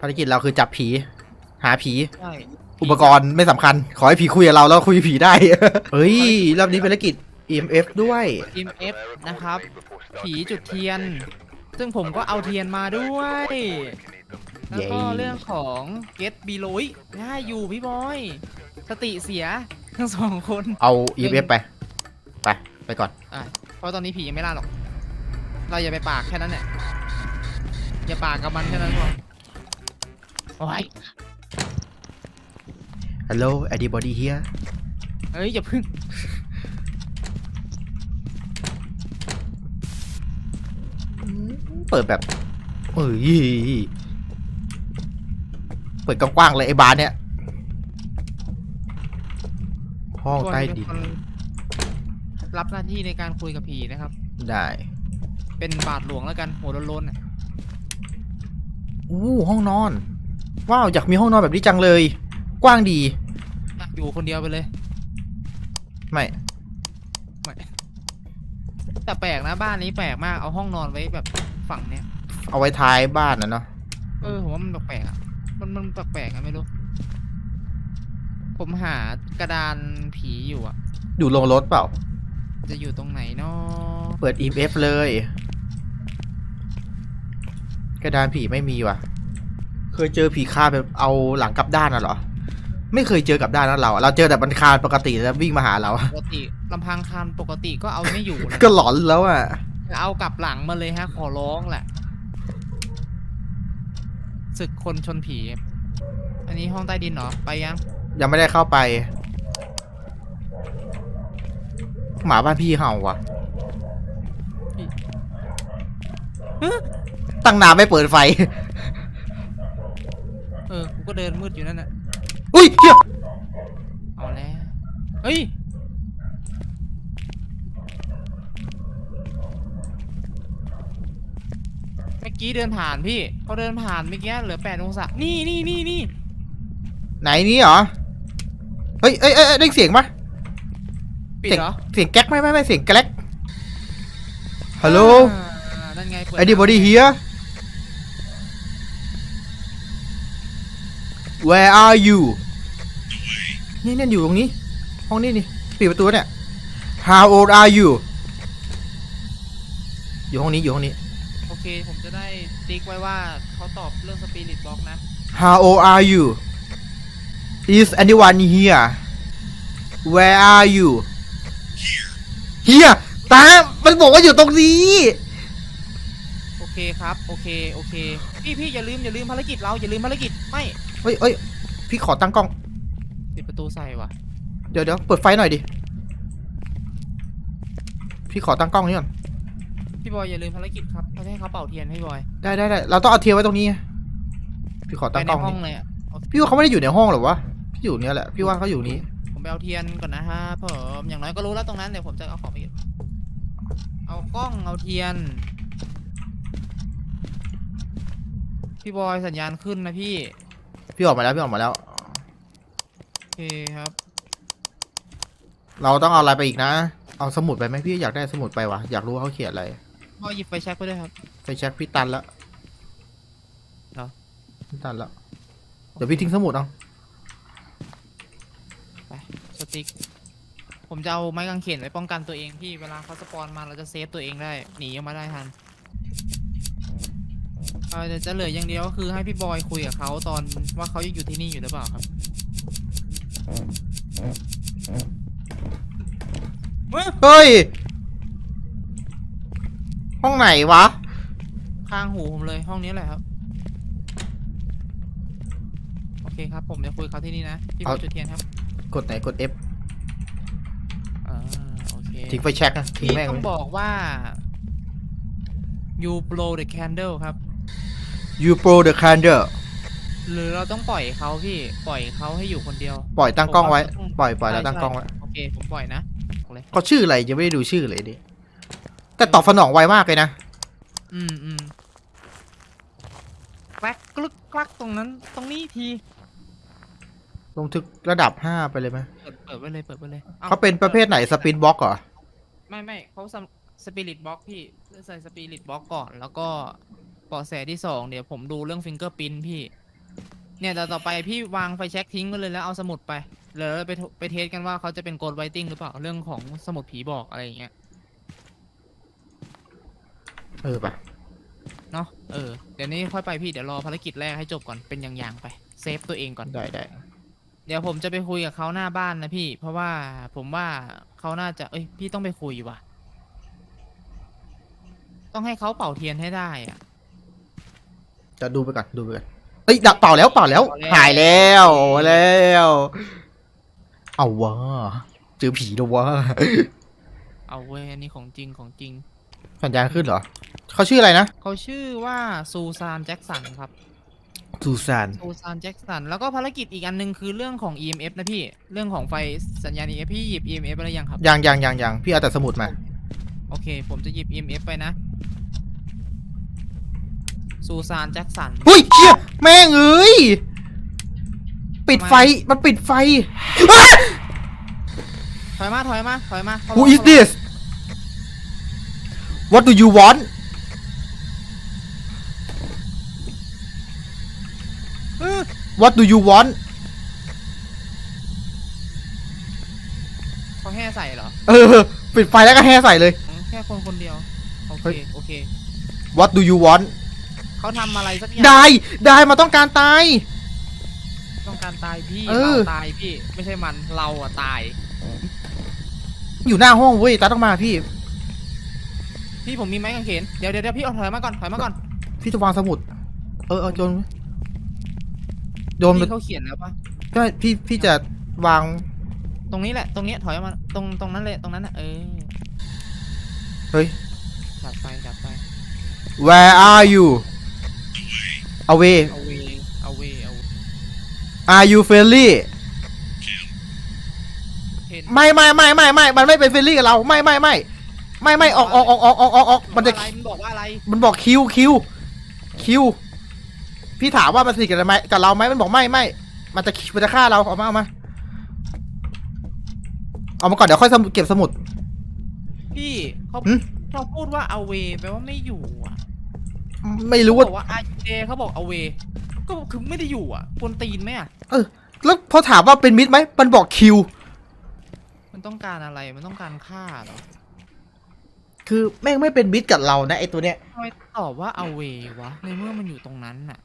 ภารกิจเราคือจับผี หาผี ใช่อุปกรณ์ไม่สำคัญ ขอให้ผีคุยกับเราแล้วคุยกับผีได้ เฮ้ย รอบนี้ภารกิจ EMF ด้วย ทีม F นะครับ ผีจุดเทียน ซึ่งผมก็เอาเทียนมาด้วย แล้วก็เย้ เรื่องของ Get Below ง่ายอยู่พี่บอย สติเสียทั้งสองคน เอา EMF ไป ไป ไปก่อน อะเพราะตอนนี้ผียังไม่ล่าหรอก เราอย่าไปปากแค่นั้นแหละ อย่าปากกับมันแค่นั้นพอ โอ้ย Hello anybody here เฮ้ย อย่าพึ่ง เปิดแบบเอ้ยเปิดกว้างๆเลยไอ้บานเนี่ย ห้องใต้ดินคนรับหน้าที่ในการคุยกับผีนะครับ ได้ เป็นบาทหลวงแล้วกัน หัวโลนๆน่ะอู้ห้องนอน ว้าวอยากมีห้องนอนแบบนี้จังเลย กว้างดี อยู่คนเดียวไปเลยไม่ แต่แปลกนะบ้านนี้แปลกมากเอาห้องนอนไว้แบบฝั่งเนี้ย เอาไว้ท้ายบ้านนะเนาะ เออผมว่ามันแปลกๆอะมันมันแปลกๆอะไม่รู้ ผมหากระดานผีอยู่อะอยู่ลงรถเปล่า จะอยู่ตรงไหนเนาะเปิด EMF เลย กระดานผีไม่มีว่ะ เคยเจอผีคาบแบบเอาหลังกลับด้านน่ะเหรอ ไม่เคยเจอกลับด้านนะเราอะเราเจอแต่มันคานปกติแล้ววิ่งมาหาเราปกติลำพังคานปกติก็เอาไม่อยู่นะก็หลอนแล้วอะเอากลับหลังมาเลยฮะ ขอร้องแหละศึกคนชนผี อันนี้ห้องใต้ดินเหรอ ไปยัง ยังไม่ได้เข้าไป หมาบ้านพี่เห่าว่ะตั้งนานไม่เปิดไฟ เออ กูก็เดินมืดอยู่นั่นน่ะอุ้ยเฮียเอาแล้ว เฮ้ย เมื่อกี้เดินผ่านพี่เขาเดินผ่านเมื่อกี้เหลือแปดองศา นี่นี่นี่นี่ไหนนี้เหรอ เฮ้ยเอ้ยเอ้ยเอ้ยได้เสียงปะปิดเสียงเหรอเสียงแก๊กไหม่ไม่ไม่เสียงแก๊กฮัลโหล อ่านั่นไงเปิด anybody here where are you นี่เนี่ยอยู่ตรงนี้ ห้องนี้นี่ปิดประตูเนี่ย how old are you อยู่ห้องนี้อยู่ห้องนี้ โอเค ผมจะได้ติ๊กไว้ว่าเขาตอบเรื่องสปิริตบล็อกนะ How old are you? Is anyone here? Where are you? Here ตา มันบอกว่าอยู่ตรงนี้ โอเคครับ โอเค โอเค พี่พี่อย่าลืมอย่าลืมภารกิจเราอย่าลืมภารกิจไม่ เฮ้ยเฮ้ยพี่ขอตั้งกล้อง ปิดประตูใส่ว่ะเดี๋ยวเดี๋ยวเปิดไฟหน่อยดิ พี่ขอตั้งกล้องนี้ก่อน พี่บอยอย่าลืมภารกิจครับเขาจะให้เขาเป่าเทียนให้พี่บอยได้ได้ได้เราต้องเอาเทียนไว้ตรงนี้ไงพี่ขอไปตั้งในกล้องห้องนี้เลยอะโอเคพี่ว่าเขาไม่ได้อยู่ในห้องหรอวะ พี่อยู่เนี้ยแหละ พี่ว่าเขาอยู่นี้ ผมไปเอาเทียนก่อนนะฮะผมอย่างน้อยก็รู้แล้วตรงนั้นเดี๋ยวผมจะเอาของไปเก็บเอากล้องเอาเทียน พี่บอยสัญญาณขึ้นนะพี่ พี่ออกมาแล้วพี่ออกมาแล้ว โอเคครับ เราต้องเอาอะไรไปอีกนะ เอาสมุดไปไหมพี่อยากได้สมุดไปวะอยากรู้ว่าเขาเขียนอะไรบอยหยิบไฟแช็กไปด้วยครับ ไปเช็คพี่ตันแล้วเหรอ พี่ตันแล้วเดี๋ยวพี่ทิ้งสมุดเอาสติ๊ก ผมจะเอาไม้กางเขนไว้ป้องกันตัวเองพี่ เวลาเขาสปอนมาเราจะเซฟตัวเองได้ หนีออกมาได้ทัน เออเดี๋ยวจะเหลืออย่างเดียวก็คือให้พี่บอยคุยกับเขาตอนว่าเขายังอยู่ที่นี่อยู่หรือเปล่าครับเว้ยเฮ้ย ห้องไหนวะ ข้างหูผมเลยห้องนี้แหละครับ โอเคครับ ผมจะคุยกับเขาที่นี่นะพี่บอยเอาจุดเทียนครับ กดไหนกด F อ่าโอเคทิ้งไฟแช็กนะทิ้งพี่แม่งต้องเลยบอกว่า you blow the candle ครับ you blow the candle หรือเราต้องปล่อยเขาพี่ปล่อยเขาให้อยู่คนเดียวปล่อยตั้งกล้องไว้ผมว่าปล่อยปล่อยแล้วใช่ตั้งกล้องไว้ใช่โอเคผมปล่อยนะเอาเลยเขาชื่ออะไรยังไม่ได้ดูชื่อเลยดิ แต่ตอบสนองไวมากเลยนะ อืมอืมแกลกกลึกกลักตรงนั้นตรงนี้ทีลงทึกระดับห้าไปเลยไหมเปิดเปิดไว้เลยเปิดไว้เลยอ้เขาเป็นประเภทไหนสปินบล็อกเหรอ ไม่ไม่เขาสปิริตบล็อกพี่ใส่สปิริตบล็อกก่อน แล้วก็เบาะแสที่สองเดี๋ยวผมดูเรื่องฟิงเกอร์พินพี่ เนี่ยแต่ต่อไปพี่วางไฟแช็กทิ้งกันเลยแล้วเอาสมุดไปเดี๋ยวเราไปทไปเทสกันว่าเขาจะเป็นโกลไวติ้งหรือเปล่าเรื่องของสมุดผีบอกอะไรอย่างเงี้ยเออปะเนาะเออเดี๋ยวนี้ค่อยไปพี่เดี๋ยวรอภารกิจแรกให้จบก่อนเป็นอย่างๆไปเซฟตัวเองก่อนได้ได้เดี๋ยวผมจะไปคุยกับเขาหน้าบ้านนะพี่ เพราะว่าผมว่าเขาน่าจะ เอ้ย พี่ต้องไปคุยว่ะ ต้องให้เขาเป่าเทียนให้ได้อะ จะดูไปก่อนดูไปก่อนเอ้ยดับเป่าแล้วเป่าแล้วเป่าแล้ว หายแล้วแล้ว เอาวะเจอผีแล้ววะเอาเว้ยอันนี้ของจริงของจริง สัญญาณขึ้นเหรอเขาชื่ออะไรนะเขาชื่อว่าซูซานแจ็คสันครับซูซานซูซานแจ็คสันแล้วก็ภารกิจอีกอันหนึงคือเรื่องของ EMF นะพี่เรื่องของไฟสัญญาณ EMF พี่หยิบ EMF อะไรยังครับยังยังยังยังพี่เอาแต่สมุดมา โอเค ผมจะหยิบ EMF ไปนะ ซูซานแจ็คสันเฮ้ยเชี่ยแม่งเอ้ย ปิดไฟ มันปิดไฟอ้าถอยมาถอยมาถอยมาเขา Who รอ is this What do you want เออ What do you want เขาแห่ใส่เหรอเออ ปิดไฟแล้วก็แห่ใส่เลย อืมแค่คนคนเดียว โอเฮ้เคยโอเค What do you want เขาทำอะไรสักอย่างได้ได้มาต้องการตาย ต้องการตายพี่เออเราตายพี่ไม่ใช่มันเราอะตาย อยู่หน้าห้องเว้ยตาต้องมาพี่ พี่ผมมีไม้กางเขนเดี๋ยวเดี๋ยวเดี๋ยวพี่เอาถอยมาก่อนถอยมาก่อนพี่จะวางสมุด เออเออโยนโยนไปพี่เขาเขียนแล้วปะก็พี่พี่จะวางตรงนี้แหละ ตรงเนี้ยถอยมาตรงตรงนั้นเลยตรงนั้นน่ะเออเฮ้ยจับไปจับไป Where are you Away เอาเวเอาเวเอา Are you friendly เห็นไม่ไม่ไม่ไม่ไม่มันไม่เป็นเฟรนลี่กับเรา ไม่ไม่ไม่ไม่ไม่ออกออกออกออกออกออกออกมันจะ อะไรมันบอกว่าอะไรมันบอกคิวคิวคิวพี่ถามว่ามันสนิทกับเราไหมกับเราไหมมันบอกไม่ไม่มันจะมันจะฆ่าเราเอามาเอามาเอามาก่อนเดี๋ยวค่อยสมุดเก็บสมุด พี่เขาหึ เขาพูดว่าเอาเวแปลว่าไม่อยู่อะ ไม่รู้เขาว่าบอกว่าอาเจเขาบอกเอาเวก็คือไม่ได้อยู่อะกวนตีนไหมอะ เออแล้วพอถามว่าเป็นมิตรไหมมันบอกคิว มันต้องการอะไร มันต้องการฆ่าเหรอคือแม่งไม่เป็นมิตรกับเรานะไอตัวเนี้ยทำไมตอบว่าเอาเววะ ในเมื่อมันอยู่ตรงนั้นน่ะ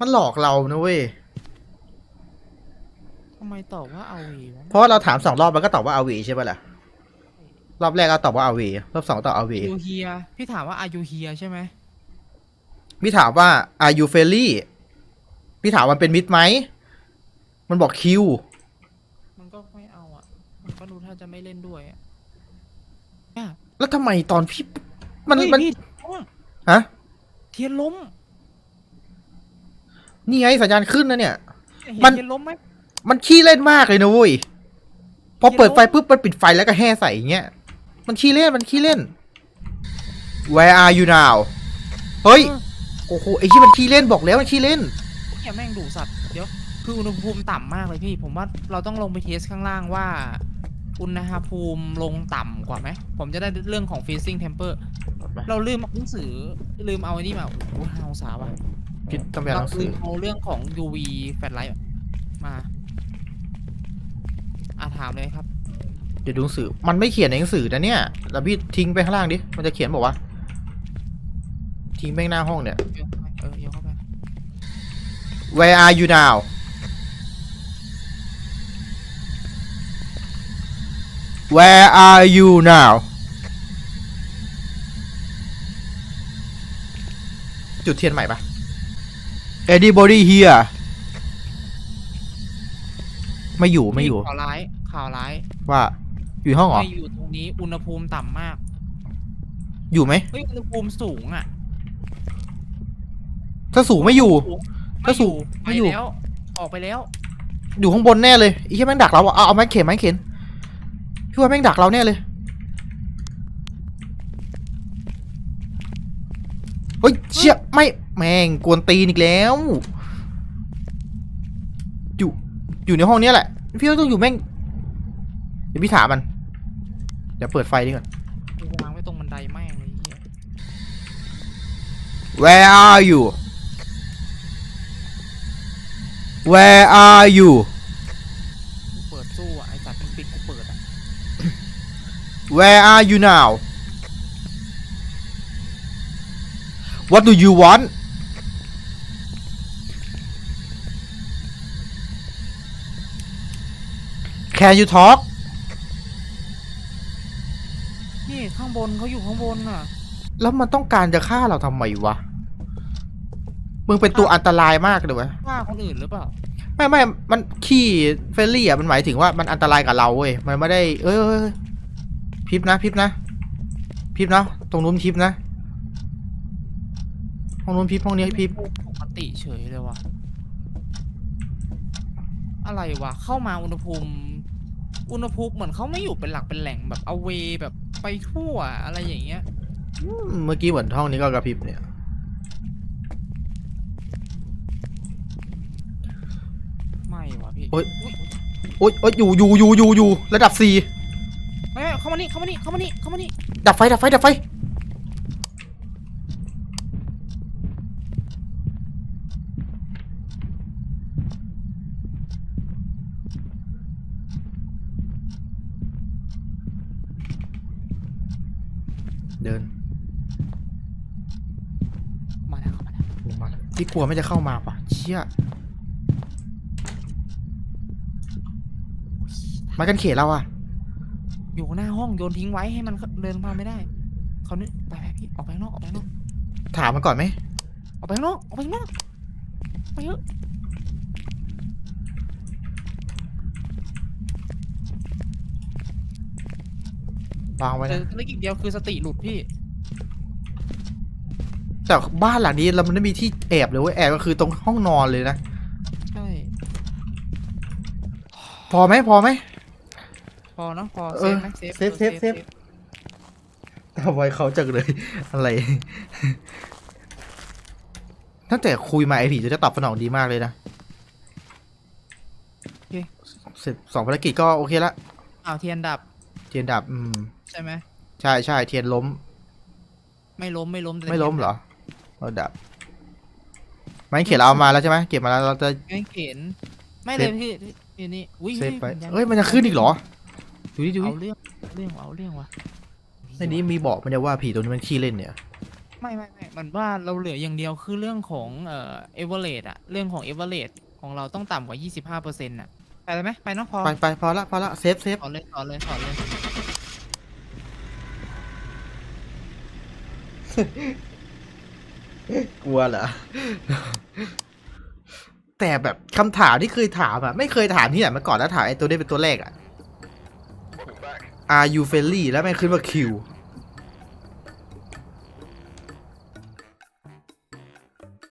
มันหลอกเรานะเว้ยทำไมตอบว่าเอาเววะเพราะว่าเราถามสองรอบมันก็ตอบว่าอาวีใช่ปะล่ะ รอบแรกเราตอบว่าอาวีรอบสองตอบอาวียูเฮียพี่ถามว่าอายูเฮียใช่ไหมพี่ถามว่า are you friendly พี่ถามมันเป็นมิตรไหม มันบอกคิว มันก็ไม่เอาอะ มันก็ดูถ้าจะไม่เล่นด้วยอะเนี่ยแล้วทำไมตอนพี่ มันเฮ้ยมันพี่ล้มฮะ เทียนล้มนี่ไงสัญญาณขึ้นนะเนี่ย เห็นมัน เทียนล้มไหม มันขี้เล่นมากเลยนะเว้ย พอเปิดไฟปุ๊บมันปิดไฟแล้วก็แห่ใส่อย่างเงี้ย มันขี้เล่น มันขี้เล่น Where are you now เฮ้ย โอ้โห ไอ้ที่มันขี้เล่นบอกแล้วมันขี้เล่นเนี่ยแม่งดุสัตว์ เดี๋ยว คืออุณหภูมิต่ำมากเลยพี่ ผมว่าเราต้องลงไปเทสข้างล่างว่า อุณหภูมิลงต่ำกว่าไหม ผมจะได้เรื่องของ freezing temper เราลืมเอาหนังสือ ลืมเอาไอ้นี่มาโอ้โหห้าองศาว่ะพี่ต้องไปเอาหเรานังสืลือมเอาเรื่องของ UV flashlight มา อะถามเลยครับ เดี๋ยวดูหนังสือ มันไม่เขียนในหนังสือนะเนี่ยแล้วพี่ทิ้งไปข้างล่างดิ มันจะเขียนบอกว่า ทิ้งไปข้างหน้าห้องเนี่ยเดี๋ยวเข้าไปเออเดี๋ยวเข้าไป Where are you now Where are you now จุดเทียนใหม่ปะ Anybody here ไม่อยู่ไม่อยู่ข่าวร้ายข่าวร้ายว่า อยู่ห้องเหรอ ไม่อยู่ตรงนี้อุณหภูมิต่ำมาก อยู่ไหม เฮ้ย อุณหภูมิสูงอะถ้าสูงไม่อยู่ไม่อยู่ไม่ไปอยู่แล้ว ออกไปแล้ว อยู่ข้างบนแน่เลยไอ้ที่แม่งดักเราอะเอาเอาไม้เข็นไม้เข็นพี่ว่าแม่งดักเราแน่เลย เฮ้ยเชี่ยไม่แม่งกวนตีนอีกแล้ว อยู่อยู่ในห้องเนี้ยแหละ พี่ว่าต้องอยู่แม่งเดี๋ยวพี่ถามมัน เดี๋ยวเปิดไฟดีก่อนวางไว้ตรงบันไดแม่งเลยเหี้ย Where are you Where are you กูเปิดสู้อะไอสัตว์มันปิดกูเปิดอะ Where are you now What do you want Can you talk นี่ ข้างบนเขาอยู่ข้างบนอะ แล้วมันต้องการจะฆ่าเราทำไมวะ มึงเป็นตัวอันตรายมากเลยวะ ฆ่าคนอื่นหรือเปล่าไม่ไม่ มันขี้เฟรนลี่อะ มันหมายถึงว่ามันอันตรายกับเราเว้ย มันไม่ได้ เอ้ยเอ้ยเอ้ยพริบนะพริบนะพริบนะ ตรงนู้นพริบนะ ห้องนู้นพริบห้องนี้พริบ ปกติเฉยเลยว่ะ อะไรวะ เข้ามาอุณหภูมิ อุณหภูมิเหมือนเขาไม่อยู่เป็นหลักเป็นแหล่งแบบเอาเวแบบ ไปทั่วอะไรอย่างเงี้ยอืมเมื่อกี้เหมือนห้องนี้ก็กระพริบเนี่ย ไม่วะพี่โอ๊ยอุ๊ยโอ๊ยโอ๊ยอยู่อยู่อยู่อยู่อยู่ระดับสี่ไม่ไม่เข้ามานี่เข้ามานี่เข้ามานี่เข้ามานี่ดับไฟดับไฟดับไฟ เดิน มาแล้วเข้ามาแล้ว ลงมาที่ กลัวไม่จะเข้ามาปะเชี่ยไมากันเขตเราอะอยู่หน้าห้องโยนทิ้งไว้ให้มันเดินมาไม่ได้เขานี่ไปไปพี่ออกไปข้างนอกออกไปข้างนอกถามมันก่อนไหมออกไปข้างนอกออกไปข้างนอกไปเถอะวางไว้เจนะอภารกิจเดียวคือสติหลุดพี่ แต่บ้านหลังนี้เรามันไม่มีที่แอบเลยเว้ยแอบก็คือตรงห้องนอนเลยนะใช่พอไหมพอไหมพอเนอะพอเอเซอฟไหมเซฟเซฟเซฟเซฟทำไมเขาจังเลย อะไรตั้งแต่คุยมาไอผีจะตอบสนองดีมากเลยนะเสร็จสองภารกิจก็โอเคละอ้าวเทียนดับ เทียนดับ อืม ใช่ไหมใช่ใช่เทียนล้ม ไม่ล้มไม่ล้มแต่ไม่ล้มเหรอ เราดับไม่เขียนเราเอามาแล้วใช่ไหมเก็บมาแล้วเราจะ ไม่เข็นไม่เลยพี่พี่นี่อุ้ยเซฟไปสัญญาณเอ้ยมันจะขึ้นอีกเหรอดูดิดูดิเอาเรื่องเรื่องเอาเรื่องวะในนี้มีบอกมันจะว่าผีตัวนี้มันขี้เล่นเนี่ย ไม่ไม่ไม่มันว่าเราเหลืออย่างเดียวคือเรื่องของเอ่อเอเวอเรสอะเรื่องของเอเวอเรสของเราต้องต่ำกว่า 25เปอร์เซ็นต์อะไปเลยไหมไปเนาะพอไปไปพอละพอละเซฟเซฟถอนเลยถอนเลยถอนเลย กลัวเหรอ แต่แบบคำถามที่เคยถามอะไม่เคยถามที่ไหนมาก่อนแล้วถามไอ้ตัวนี้เป็นตัวแรกอะ Are you friendly แล้วแม่งขึ้นมาคิว